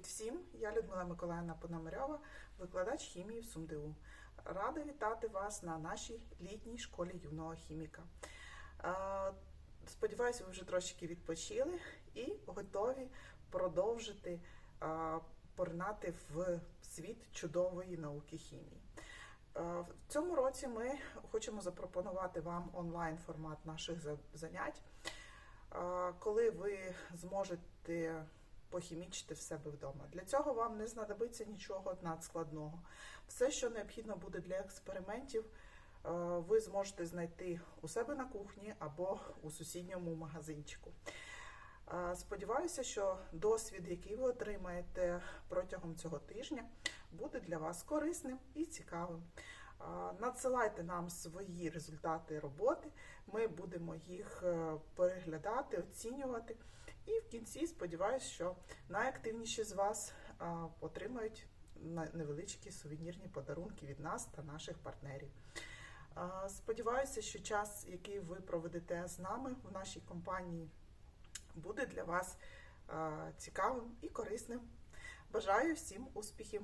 Привіт всім! Я Людмила Миколаївна Пономарьова, викладач хімії в СумДУ. Рада вітати вас на нашій літній школі юного хіміка. Е, Сподіваюся, ви вже трошки відпочили і готові продовжити е, поринати в світ чудової науки хімії. Е, В цьому році ми хочемо запропонувати вам онлайн формат наших занять, коли ви зможете похімічити в себе вдома. Для цього вам не знадобиться нічого надскладного. Все, що необхідно буде для експериментів, е, ви зможете знайти у себе на кухні або у сусідньому магазинчику. Е, Сподіваюся, що досвід, який ви отримаєте протягом цього тижня, буде для вас корисним і цікавим. Е, Надсилайте нам свої результати роботи, ми будемо їх переглядати, оцінювати. І в кінці сподіваюся, що найактивніші з вас отримають невеличкі сувенірні подарунки від нас та наших партнерів. Сподіваюся, що час, який ви проведете з нами в нашій компанії, буде для вас цікавим і корисним. Бажаю всім успіхів!